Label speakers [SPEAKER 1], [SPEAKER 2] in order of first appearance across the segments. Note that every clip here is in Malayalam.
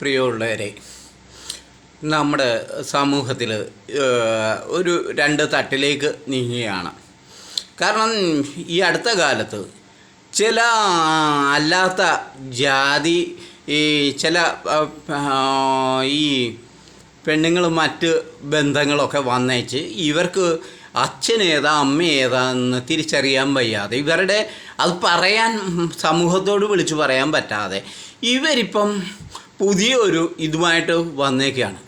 [SPEAKER 1] പ്രിയമുള്ളവരെ നമ്മുടെ സമൂഹത്തിൽ ഒരു രണ്ട് തട്ടിലേക്ക് നീങ്ങുകയാണ്. കാരണം ഈ അടുത്ത കാലത്ത് ചില അല്ലാത്ത ജാതി ഈ ചില ഈ പെണ്ണുങ്ങളും മറ്റ് ബന്ധങ്ങളൊക്കെ വന്നേച്ച് ഇവർക്ക് അച്ഛൻ ഏതാ അമ്മ ഏതാ എന്ന് തിരിച്ചറിയാൻ വയ്യാതെ ഇവരുടെ അത് പറയാൻ സമൂഹത്തോട് വിളിച്ചു പറയാൻ പറ്റാതെ ഇവരിപ്പം പുതിയൊരു ഇതുമായിട്ട് വന്നേക്കാണ്.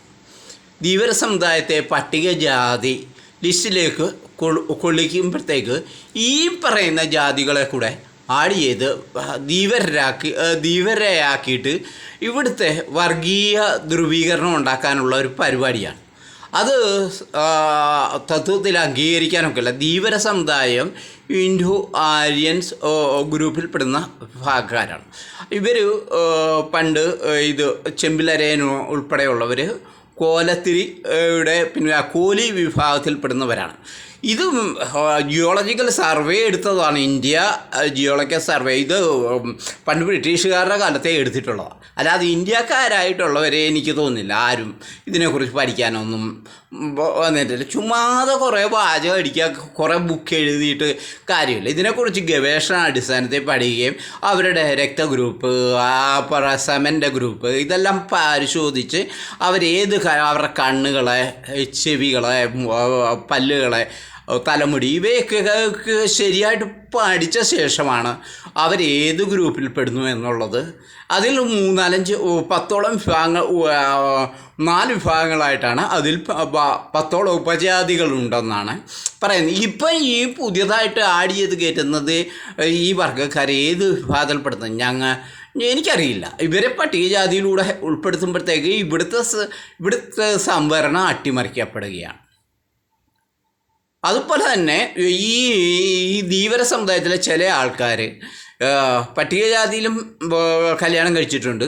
[SPEAKER 1] ധീവര സമുദായത്തെ പട്ടികജാതി ലിസ്റ്റിലേക്ക് കൊള്ളിക്കുമ്പോഴത്തേക്ക് ഈ പറയുന്ന ജാതികളെ കൂടെ ആഡ് ചെയ്ത് ധീവരരാക്കി ധീവരയാക്കിയിട്ട് ഇവിടുത്തെ വർഗീയ ധ്രുവീകരണം ഉണ്ടാക്കാനുള്ള ഒരു പരിപാടിയാണ്. അത് തത്വത്തിൽ അംഗീകരിക്കാനൊക്കെ ഇല്ല ധീവര സമുദായം ഇൻഡോ ആര്യൻസ് ഗ്രൂപ്പിൽപ്പെടുന്ന ഭാഗക്കാരാണ്. ഇവർ പണ്ട് ഇത് ചെമ്പിലരേനു ഉൾപ്പെടെയുള്ളവർ കോലത്തിരിയുടെ പിന്നെ കോലി വിഭാഗത്തിൽപ്പെടുന്നവരാണ്. ഇത് ജിയോളജിക്കൽ സർവേ എടുത്തതാണ് ഇന്ത്യ ജിയോളജിക്കൽ സർവേ ഇത് പണ്ട് ബ്രിട്ടീഷുകാരുടെ കാലത്തെ എടുത്തിട്ടുള്ളതാണ്. അല്ലാതെ ഇന്ത്യക്കാരായിട്ടുള്ളവരെ എനിക്ക് തോന്നില്ല ആരും ഇതിനെക്കുറിച്ച് പഠിക്കാനൊന്നും വന്നിട്ടില്ല. ചുമ്മാതെ കുറേ വാചകം അടിക്കുക കുറേ ബുക്ക് എഴുതിയിട്ട് കാര്യമില്ല. ഇതിനെക്കുറിച്ച് ഗവേഷണ അടിസ്ഥാനത്തിൽ പഠിക്കുകയും അവരുടെ രക്തഗ്രൂപ്പ് പ്രസമന്റെ ഗ്രൂപ്പ് ഇതെല്ലാം പരിശോധിച്ച് അവരേത് അവരുടെ കണ്ണുകളെ ചെവികളെ പല്ലുകളെ തലമുടി. ഇവയൊക്കെ ക്ക് ശരിയായിട്ട് പഠിച്ച ശേഷമാണ് അവർ ഏത് ഗ്രൂപ്പിൽ പെടുന്നു എന്നുള്ളത്. അതിൽ മൂന്നാലഞ്ച് പത്തോളം വിഭാഗങ്ങൾ നാല് വിഭാഗങ്ങളായിട്ടാണ് അതിൽ പത്തോളം ഉപജാതികളുണ്ടെന്നാണ് പറയുന്നത്. ഇപ്പം ഈ പുതിയതായിട്ട് ആഡ് ചെയ്ത് കയറ്റുന്നത് ഈ വർഗക്കാർ ഏത് വിഭാഗത്തിൽപ്പെടുന്നത് ഞങ്ങൾ എനിക്കറിയില്ല. ഇവരെ പട്ടികജാതിയിലൂടെ ഉൾപ്പെടുത്തുമ്പോഴത്തേക്ക് ഇവിടുത്തെ ഇവിടുത്തെ സംവരണം അട്ടിമറിക്കപ്പെടുകയാണ്. അതുപോലെ തന്നെ ഈ ഈ ധീവര സമുദായത്തിലെ ചില ആൾക്കാർ പട്ടികജാതിയിലും കല്യാണം കഴിച്ചിട്ടുണ്ട്.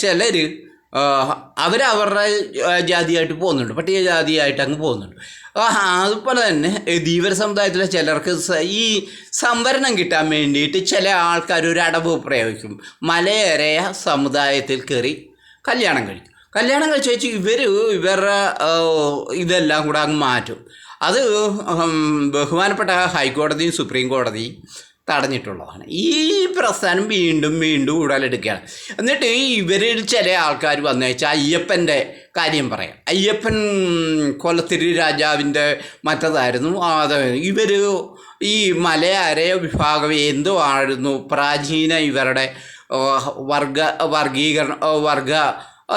[SPEAKER 1] ചിലർ അവരവരുടെ ജാതിയായിട്ട് പോകുന്നുണ്ട്. പട്ടികജാതിയായിട്ട് അങ്ങ് പോകുന്നുണ്ട്. അതുപോലെ തന്നെ ധീവര സമുദായത്തിലെ ചിലർക്ക് ഈ സംവരണം കിട്ടാൻ വേണ്ടിയിട്ട് ചില ആൾക്കാർ ഒരു അടവ് പ്രയോഗിക്കും. മലയരയ സമുദായത്തിൽ കയറി കല്യാണം കഴിക്കും. കല്യാണം കഴിച്ച് വെച്ച് ഇവർ ഇവരുടെ ഇതെല്ലാം കൂടെ അങ്ങ് മാറ്റും. അത് ബഹുമാനപ്പെട്ട ഹൈക്കോടതിയും സുപ്രീം കോടതിയും തടഞ്ഞിട്ടുള്ളതാണ്. ഈ പ്രസ്ഥാനം വീണ്ടും വീണ്ടും ഉടലെടുക്കുകയാണ് എന്നിട്ട് ഇവരിൽ ചില ആൾക്കാർ വന്നു വെച്ചാൽ അയ്യപ്പന്റെ കാര്യം പറയാം. അയ്യപ്പൻ കൊലത്തിരി രാജാവിന്റെ മറ്റതായിരുന്നു. അത് ഇവർ ഈ മലയാര വിഭാഗം എന്തോ ആയിരുന്നു പ്രാചീന ഇവരുടെ വർഗ വർഗീകരണ വർഗ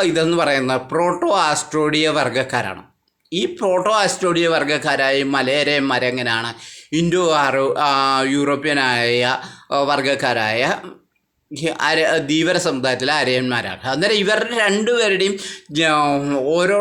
[SPEAKER 1] ഇതെന്ന് പറയുന്ന പ്രോട്ടോ ആസ്ട്രോഡിയ വർഗക്കാരാണ്. ഈ പ്രോട്ടോ ആസ്ട്രോഡിയ വർഗക്കാരായ മലയരന്മാർ മരങ്ങനാണ് ഇൻഡോ ആറോ യൂറോപ്യനായ വർഗക്കാരായ അര ധീവര സമുദായത്തിലെ അരയന്മാരാണ്. അന്നേരം ഇവരുടെ രണ്ടുപേരുടെയും ഓരോ